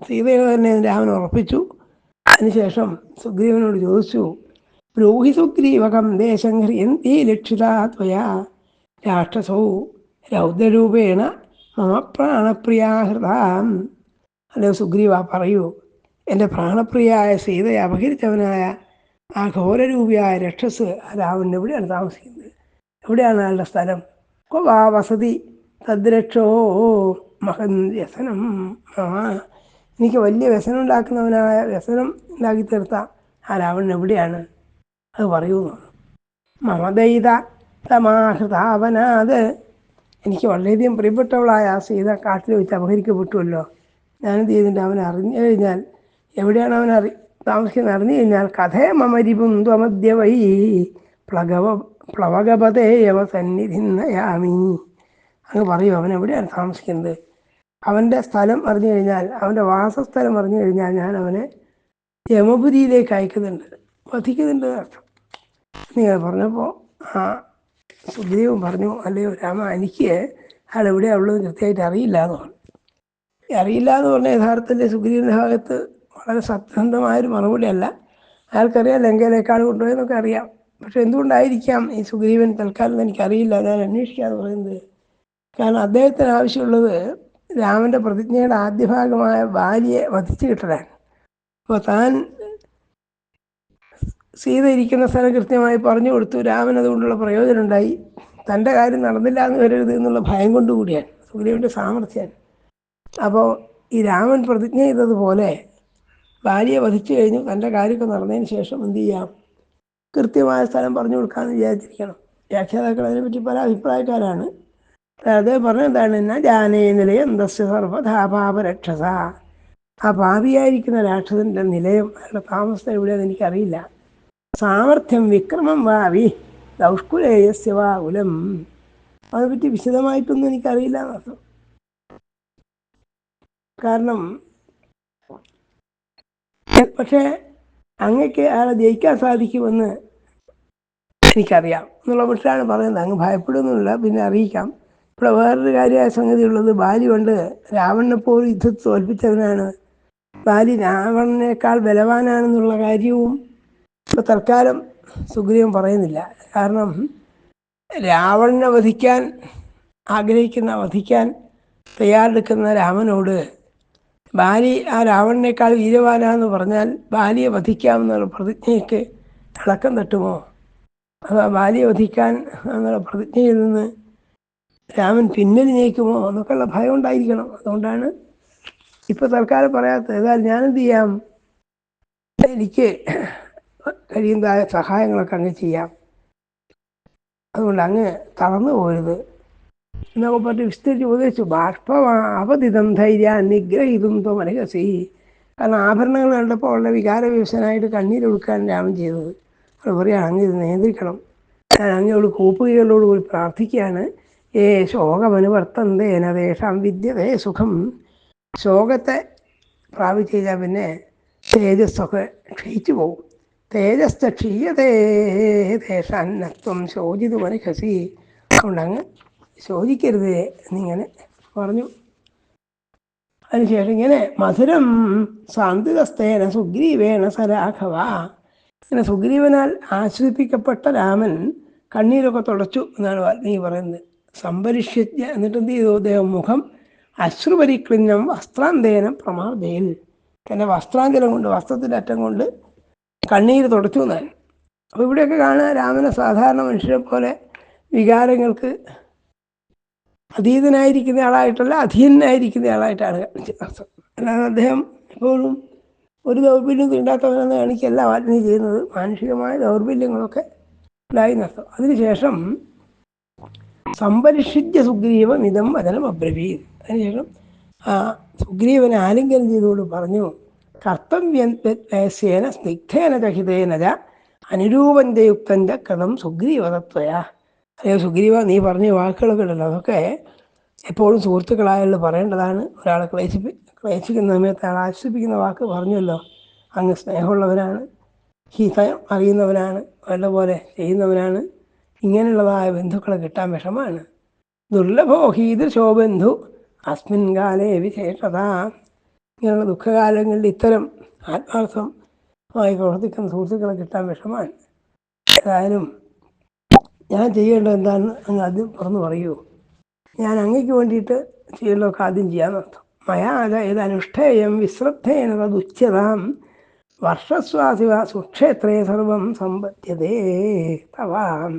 സീതയുടെ തന്നെ രാമൻ ഉറപ്പിച്ചു. അതിനുശേഷം സുഗ്രീവനോട് ചോദിച്ചു ബ്രൂഹി സുഗ്രീവകം ദേശം എന്തീ ലക്ഷിതാ ത്വയാ? രാക്ഷസോ രൗദ്രരൂപേണ മമ പ്രാണപ്രിയാഹൃതാം അല്ലെ സുഗ്രീവ പറയൂ. എന്റെ പ്രാണപ്രിയായ സീതയെ അപഹരിച്ചവനായ ആ ഘോരരൂപിയായ രക്ഷസ് രാവണൻ എവിടെയാണ് താമസിക്കുന്നത്. എവിടെയാണ് അയാളുടെ സ്ഥലം? വാ വസതി തദ്രക്ഷോ മഹൻ വ്യസനം. ആ എനിക്ക് വലിയ വ്യസനം ഉണ്ടാക്കുന്നവനായ വ്യസനം ഉണ്ടാക്കി തീർത്ത ആ രാവണൻ എവിടെയാണ്? അത് പറയുന്നു മമദൈത തമാഹൃതാവനാത് എനിക്ക് വളരെയധികം പ്രിയപ്പെട്ടവളായ ആ സീത കാട്ടിൽ വെച്ച് അപഹരിക്കപ്പെട്ടുവല്ലോ. ഞാനെന്ത് ചെയ്തിട്ടുണ്ട്? അവൻ അറിഞ്ഞു കഴിഞ്ഞാൽ എവിടെയാണ് അവൻ അറി താമസിക്കുന്നത് നടന്നു കഴിഞ്ഞാൽ കഥേ മമരിപും ത്വമദ്യ വൈ. പ്ലഗവ പ്ലവകപതേയവ സന്നിധിന്നയാമി അങ്ങ് പറയൂ അവൻ എവിടെയാണ് താമസിക്കുന്നത്? അവന്റെ സ്ഥലം അറിഞ്ഞു കഴിഞ്ഞാൽ അവന്റെ വാസസ്ഥലം അറിഞ്ഞു കഴിഞ്ഞാൽ ഞാൻ അവനെ യമപുരിയിലേക്ക് അയക്കുന്നുണ്ട്. വധിക്കുന്നുണ്ട് അർത്ഥം. നിങ്ങൾ പറഞ്ഞപ്പോൾ ആ സുഗ്രീവൻ പറഞ്ഞു അല്ലയോ രാമ എനിക്ക് അയാൾ എവിടെയാണ് ഉള്ളത് കൃത്യമായിട്ട് അറിയില്ല എന്ന് പറഞ്ഞു. അറിയില്ല എന്ന് പറഞ്ഞാൽ യഥാർത്ഥത്തിൽ സുഗ്രീവന്റെ ഭാഗത്ത് വളരെ സത്യസന്ധമായൊരു മറുപടിയല്ല. അയാൾക്കറിയാം ലങ്കയിലേക്കാൾ കൊണ്ടുപോയെന്നൊക്കെ അറിയാം. പക്ഷെ എന്തുകൊണ്ടായിരിക്കാം ഈ സുഗ്രീവൻ തൽക്കാലം എനിക്കറിയില്ല. ഞാൻ അന്വേഷിക്കാന്ന് പറയുന്നത്. കാരണം അദ്ദേഹത്തിന് ആവശ്യമുള്ളത് രാമന്റെ പ്രതിജ്ഞയുടെ ആദ്യ ഭാഗമായ ഭാര്യയെ വധിച്ചു കിട്ടലാണ്. അപ്പോൾ താൻ സീത ഇരിക്കുന്ന സ്ഥലം കൃത്യമായി പറഞ്ഞു കൊടുത്തു. രാമൻ അതുകൊണ്ടുള്ള പ്രയോജനം ഉണ്ടായി തന്റെ കാര്യം നടന്നില്ല എന്ന് വരരുത് എന്നുള്ള ഭയം കൊണ്ടുകൂടിയാണ് സുഗ്രീവന്റെ സാമർഥ്യം അപ്പോൾ ഈ രാമൻ പ്രതിജ്ഞ ചെയ്തതുപോലെ ഭാര്യയെ വധിച്ചു കഴിഞ്ഞു. തന്റെ കാര്യമൊക്കെ നടന്നതിന് ശേഷം എന്ത് ചെയ്യാം? കൃത്യമായ സ്ഥലം പറഞ്ഞു കൊടുക്കാമെന്ന് വിചാരിച്ചിരിക്കണം. വ്യാഖ്യാതാക്കൾ അതിനെപ്പറ്റി പല അഭിപ്രായക്കാരാണ്. അദ്ദേഹം പറഞ്ഞ എന്താണ്? എന്നാ ജാനേ നിലയം ദസ്യ സർവധാപാപരക്ഷസ ആ പാപിയായിരിക്കുന്ന രാക്ഷസന്റെ നിലയം അയാളുടെ താമസം എവിടെയാണെന്ന് എനിക്കറിയില്ല. സാമർഥ്യം വിക്രമം വാവി ദൗഷ്കുലേയസ്യ വാ കുലം. അതിനെപ്പറ്റി വിശദമായിട്ടൊന്നും എനിക്കറിയില്ല എന്നർത്ഥം കാരണം പക്ഷേ അങ്ങക്ക് അയാളെ ജയിക്കാൻ സാധിക്കുമെന്ന് എനിക്കറിയാം എന്നുള്ള പക്ഷാണ് പറയുന്നത്. അങ്ങ് ഭയപ്പെടുന്നില്ല പിന്നെ അറിയിക്കാം. ഇവിടെ വേറൊരു കാര്യമായ സംഗതി ഉള്ളത് ബാലി കൊണ്ട് രാവണനെപ്പോൾ യുദ്ധത്തിൽ തോൽപ്പിച്ചവനാണ്. ബാലി രാവണനേക്കാൾ ബലവാനാണെന്നുള്ള കാര്യവും ഇപ്പോൾ തൽക്കാലം സുഗ്രീവൻ പറയുന്നില്ല. കാരണം രാവണനെ വധിക്കാൻ ആഗ്രഹിക്കുന്ന വധിക്കാൻ തയ്യാറെടുക്കുന്ന രാമനോട് ബാലി ആ രാവണനേക്കാൾ വീരവാനാന്ന് പറഞ്ഞാൽ ബാലിയെ വധിക്കാമെന്നുള്ള പ്രതിജ്ഞയ്ക്ക് ഇളക്കം തട്ടുമോ? അഥവാ ബാലിയെ വധിക്കാൻ എന്നുള്ള പ്രതിജ്ഞയിൽ നിന്ന് രാമൻ പിന്നലിഞ്ഞേക്കുമോ എന്നൊക്കെയുള്ള ഭയം ഉണ്ടായിരിക്കണം. അതുകൊണ്ടാണ് ഇപ്പോൾ തൽക്കാലം പറയാത്തത് ഏതായാലും ഞാനെന്ത് ചെയ്യാം? എനിക്ക് കഴിയുന്നതായ സഹായങ്ങളൊക്കെ അങ്ങ് ചെയ്യാം. അതുകൊണ്ട് അങ്ങ് തളർന്നു പോരുത്. എന്നൊക്കെ പറഞ്ഞ് വിസ്തരിച്ച് ഉപദേശിച്ചു അവധിതം ധൈര്യ നിഗ്രഹിതും ത്വമനകസി കാരണം ആഭരണങ്ങൾ കണ്ടപ്പോൾ ഉള്ള വികാരവിവശനായിട്ട് കണ്ണീരൊടുക്കാൻ രാമൻ ചെയ്തത്. അത് പറയാം അങ്ങ് ഇത് നിയന്ത്രിക്കണം. ഞാൻ അങ്ങയോട് കൂപ്പുകയോട് കൂടി പ്രാർത്ഥിക്കുകയാണ്. ഏ ശോകമനുവർത്തന്തേന തേഷാം വിദ്യതേ സുഖം. ശോകത്തെ പ്രാപിച്ചു കഴിഞ്ഞാൽ പിന്നെ തേജസ്സൊക്കെ ക്ഷയിച്ചു പോകും തേജസ് ക്ഷീയതേ തേഷാന്നത്വം ശോചിതു മനഃസി അതുകൊണ്ട് അങ്ങ് ശോചിക്കരുത് എന്നിങ്ങനെ പറഞ്ഞു. അതിനുശേഷം ഇങ്ങനെ മധുരം സാന്തികസ്തേന സുഗ്രീവേണ സരാഘവ. ഇങ്ങനെ സുഗ്രീവനാൽ ആശ്വസിപ്പിക്കപ്പെട്ട രാമൻ കണ്ണീരൊക്കെ തുടച്ചു എന്നാണ് വാൽമീകി പറയുന്നത്. സംപരിഷ്യജ്ഞ എന്നിട്ട് എന്ത് ചെയ്തു? അദ്ദേഹം മുഖം അശ്രുപരിക്ലിഞ്ഞം വസ്ത്രാന്തേനം പ്രമാദയിൽ തന്റെ വസ്ത്രാന്തരം കൊണ്ട് വസ്ത്രത്തിന്റെ അറ്റം കൊണ്ട് കണ്ണീര് തുടച്ചു എന്നാണ്. അപ്പോൾ ഇവിടെയൊക്കെ കാണുക രാമനെ സാധാരണ മനുഷ്യരെ പോലെ വികാരങ്ങൾക്ക് അതീതനായിരിക്കുന്ന ആളായിട്ടല്ല അധീനനായിരിക്കുന്ന ആളായിട്ടാണ് അല്ലാതെ അദ്ദേഹം എപ്പോഴും ഒരു ദൗർബല്യം തീണ്ടാത്തവനെന്ന് കാണിക്കല്ല ആത്മീയ ചെയ്യുന്നത്. മാനുഷികമായ ദൗർബല്യങ്ങളൊക്കെ ഉണ്ടായി നഷ്ടം. അതിനുശേഷം സംപരിഷിജ്യ സുഗ്രീവം ഇതം വചനം അബ്രവീത്. അതിനുശേഷം സുഗ്രീവനെ ആലിംഗനം ചെയ്തുകൊണ്ട് പറഞ്ഞു കർത്തവ്യം സ്നിഗ്ധേന ചഹിതേന അനുരൂപന്റെ യുക്തന്റെ കടം സുഗ്രീവതത്വയാ. അയ്യോ സുഗ്രീവ നീ പറഞ്ഞ വാക്കുകളൊക്കെ ഉണ്ടല്ലോ. അതൊക്കെ എപ്പോഴും സുഹൃത്തുക്കളായാലും പറയേണ്ടതാണ്. ഒരാളെ ക്ലേശിപ്പി ക്ലേശിക്കുന്ന സമയത്ത് അയാൾ ആശ്വസിപ്പിക്കുന്ന വാക്ക് പറഞ്ഞല്ലോ അങ്ങ് സ്നേഹമുള്ളവനാണ്. ഹിതം അറിയുന്നവനാണ്. നല്ലപോലെ ചെയ്യുന്നവനാണ്. ഇങ്ങനെയുള്ളതായ ബന്ധുക്കളെ കിട്ടാൻ വിഷമാണ് ദുർലഭോ ഹീദൃശോ ബന്ധു അസ്മിൻ കാലേ വിശേഷത. ഇങ്ങനെയുള്ള ദുഃഖകാലങ്ങളിൽ ഇത്തരം ആത്മാർത്ഥമായി പ്രവർത്തിക്കുന്ന സുഹൃത്തുക്കളെ കിട്ടാൻ വിഷമാണ് ഏതായാലും ഞാൻ ചെയ്യേണ്ടത് എന്താണെന്ന് അങ്ങ് ആദ്യം തുറന്നു പറയൂ. ഞാൻ അങ്ങയ്ക്ക് വേണ്ടിയിട്ട് ചെയ്യലൊക്കെ ആദ്യം ചെയ്യാമെന്നർത്ഥം മയാല അനുഷ്ഠേയം വിശ്രദ്ധേന തതുച്യതാം വർഷസ്വാസിവ സുക്ഷേത്രേ സർവം സമ്പദ്യതേ തവാം.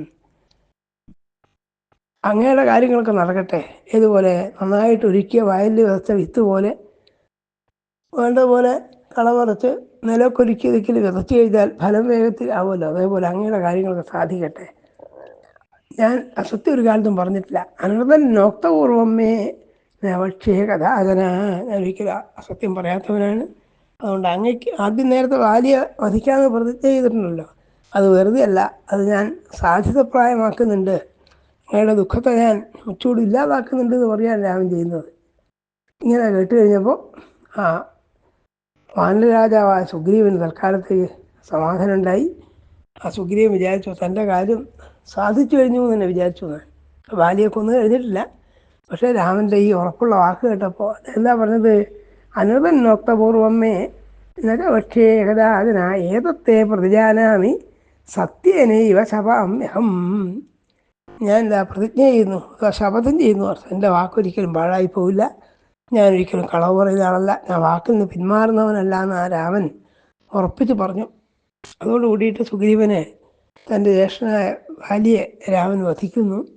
അങ്ങയുടെ കാര്യങ്ങളൊക്കെ നടക്കട്ടെ. ഇതുപോലെ നന്നായിട്ട് ഒരുക്കിയ വയലിൽ വിതച്ച വിത്ത് പോലെ വേണ്ട പോലെ കളമറച്ച് നിലക്കൊരുക്കിയതൊക്കെ വിതച്ചു കഴിഞ്ഞാൽ ഫലം വേഗത്തിൽ ആവുമല്ലോ അതേപോലെ അങ്ങയുടെ കാര്യങ്ങളൊക്കെ സാധിക്കട്ടെ. ഞാൻ അസത്യ ഒരു കാലത്തും പറഞ്ഞിട്ടില്ല. അനർഥൻ നോക്തപൂർവമേ പക്ഷേ കഥാചന ഞാൻ ഒരിക്കലും അസത്യം പറയാത്തവനാണ്. അതുകൊണ്ട് അങ്ങക്ക് ആദ്യം നേരത്തെ വാലിയ വധിക്കാമെന്ന് പ്രതിജ്ഞ ചെയ്തിട്ടുണ്ടല്ലോ. അത് വെറുതെ അല്ല അത് ഞാൻ സാധ്യതപ്രായമാക്കുന്നുണ്ട്. അങ്ങയുടെ ദുഃഖത്തെ ഞാൻ ഉച്ചകൂടി ഇല്ലാതാക്കുന്നുണ്ട് എന്ന് പറയാൻ രാമൻ ചെയ്യുന്നത്. ഇങ്ങനെ കേട്ട് കഴിഞ്ഞപ്പോൾ ആ വാനരരാജാവായ സുഗ്രീവന് തൽക്കാലത്തേക്ക് സമാധാനം ഉണ്ടായി ആ സുഗ്രീവൻ വിചാരിച്ചു തന്റെ കാര്യം സാധിച്ചു കഴിഞ്ഞു എന്ന് തന്നെ വിചാരിച്ചു ഞാൻ. ബാലിയെ കൊന്നു കഴിഞ്ഞിട്ടില്ല പക്ഷേ രാമന്റെ ഈ ഉറപ്പുള്ള വാക്ക് കേട്ടപ്പോൾ എന്താ പറഞ്ഞത്? അനുതൻ നോക്തപൂർവമേ നരപക്ഷേ ഏകദാചന ഏതത്തെ പ്രതിജാനാമി സത്യേനൈവ ശപാമ്യഹം ഞാൻ എന്താ പ്രതിജ്ഞ ചെയ്യുന്നു? ശപഥം ചെയ്യുന്നു? എന്റെ വാക്കൊരിക്കലും പാഴായി പോവില്ല. ഞാൻ ഒരിക്കലും കളവ് പറയുന്ന ആളല്ല. ഞാൻ വാക്കിൽ നിന്ന് പിന്മാറുന്നവനല്ല എന്ന് ആ രാമൻ ഉറപ്പിച്ച് പറഞ്ഞു. അതോട് കൂടിയിട്ട് സുഗ്രീവനെ തന്റെ ജ്യേഷ്ഠനായ വാലിയെ രാമൻ വധിക്കുന്നു.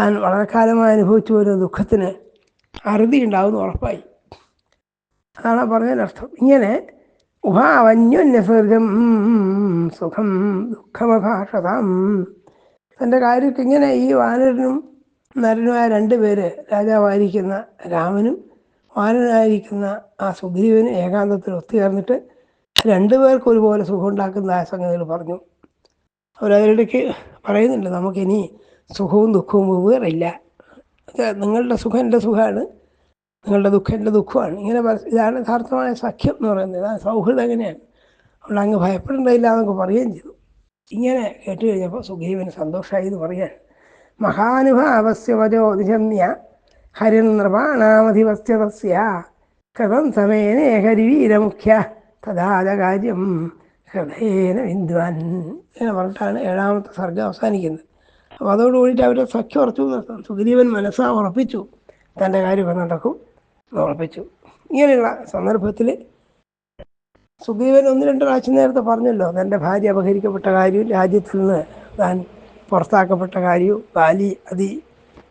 താൻ വളരെ കാലമായി അനുഭവിച്ചു വരുന്ന ദുഃഖത്തിന് അറുതി ഉണ്ടാവുന്ന ഉറപ്പായി. അതാണ് പറഞ്ഞതിനർത്ഥം ഇങ്ങനെ ഉഹാവന്യോന്യസർഗം സുഖം ദുഃഖമഭാഷതം. തന്റെ കാര്യമൊക്കെ ഇങ്ങനെ ഈ വാനരനും നരനുമായ രണ്ട് പേര് രാജാവായിരിക്കുന്ന രാമനും വാനനായിരിക്കുന്ന ആ സുഗ്രീവനും ഏകാന്തത്തിൽ ഒത്തുചേർന്നിട്ട് രണ്ടുപേർക്കൊരുപോലെ സുഖമുണ്ടാക്കുന്നതായ സംഗതികൾ പറഞ്ഞു. അവരതിനിടയ്ക്ക് പറയുന്നുണ്ട് നമുക്കിനി സുഖവും ദുഃഖവും വെവ്വേറില്ല നിങ്ങളുടെ സുഖം എന്റെ സുഖമാണ് നിങ്ങളുടെ ദുഃഖം എന്റെ ദുഃഖമാണ്. ഇങ്ങനെ ഇതാണ് യഥാർത്ഥമായ സഖ്യം എന്ന് പറയുന്നത്. ഇതാണ് സൗഹൃദം എങ്ങനെയാണ്? അതുകൊണ്ട് അങ്ങ് ഭയപ്പെടേണ്ടതില്ല എന്നൊക്കെ പറയുകയും ചെയ്തു. ഇങ്ങനെ കേട്ട് കഴിഞ്ഞപ്പോൾ സുഗ്രീവന് സന്തോഷമായി എന്ന് പറയാൻ മഹാനുഭാവസ്യ വജോ ഹരിൻ ഹരിനൃപാണാമധിപസ്യ കഥം സമേനേ ഹരിവീരമുഖ്യ തഥാച കാര്യം. ഹൃദയേന വിന്ദ്വാൻ എന്ന് പറഞ്ഞിട്ടാണ് ഏഴാമത്തെ സർഗം അവസാനിക്കുന്നത്. അപ്പോൾ അതോടുകൂടിയിട്ട് അവരെ സഖ്യം ഉറച്ചു. സുഗ്രീവൻ മനസ്സാ ഉറപ്പിച്ചു. തന്റെ കാര്യമൊക്കെ നടക്കും ഉറപ്പിച്ചു. ഇങ്ങനെയുള്ള സന്ദർഭത്തിൽ സുഗ്രീവൻ ഒന്ന് രണ്ട് പ്രാവശ്യം നേരത്തെ പറഞ്ഞല്ലോ തന്റെ ഭാര്യ അപഹരിക്കപ്പെട്ട കാര്യവും രാജ്യത്തിൽ നിന്ന് താൻ പുറത്താക്കപ്പെട്ട കാര്യവും ബാലി അതി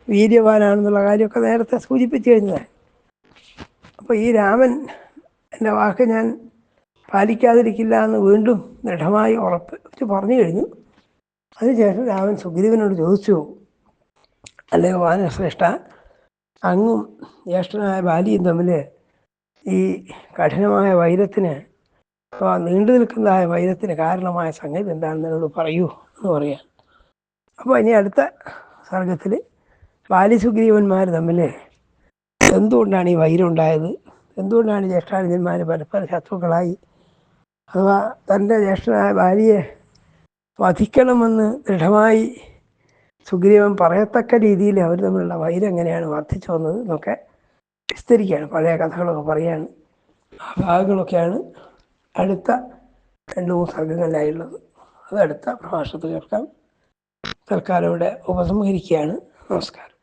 വീര്യവാനാണെന്നുള്ള കാര്യമൊക്കെ നേരത്തെ സൂചിപ്പിച്ചു കഴിഞ്ഞതാണ്. അപ്പോൾ ഈ രാമൻ എന്റെ വാക്ക് ഞാൻ പാലിക്കാതിരിക്കില്ല എന്ന് വീണ്ടും ദൃഢമായി ഉറപ്പിച്ച് പറഞ്ഞു കഴിഞ്ഞു. അതിനുശേഷം രാമൻ സുഗ്രീവനോട് ചോദിച്ചു അല്ലയോ വാനശ്രേഷ്ഠ അങ്ങും ജ്യേഷ്ഠനായ ബാലിയും തമ്മിൽ ഈ കഠിനമായ വൈരത്തിന് അഥവാ നീണ്ടു നിൽക്കുന്നതായ വൈരത്തിന് കാരണമായ സംഗതി എന്താണെന്ന് എന്നോട് പറയൂ എന്ന് പറയാൻ. അപ്പോൾ ഇനി അടുത്ത സർഗത്തിൽ ബാലി സുഗ്രീവന്മാർ തമ്മിൽ എന്തുകൊണ്ടാണ് ഈ വൈരം ഉണ്ടായത്? എന്തുകൊണ്ടാണ് ജ്യേഷ്ഠാനുജന്മാർ പരസ്പര ശത്രുക്കളായി അഥവാ തന്റെ ജ്യേഷ്ഠനായ ഭാര്യയെ വധിക്കണമെന്ന് ദൃഢമായി സുഗ്രീവൻ പറയത്തക്ക രീതിയിൽ അവർ തമ്മിലുള്ള വൈരം എങ്ങനെയാണ് വർദ്ധിച്ചു വന്നത് എന്നൊക്കെ വിസ്തരിക്കുകയാണ്. പഴയ കഥകളൊക്കെ പറയാണ് ആ ഭാഗങ്ങളൊക്കെയാണ് അടുത്ത രണ്ട് മൂന്ന് സർഗങ്ങളിലായുള്ളത് അത് അടുത്ത പ്രഭാഷണത്തിൽ കേൾക്കാം. തൽക്കാലം ഇവിടെ ഉപസംഹരിക്കുകയാണ്. നമസ്കാരം.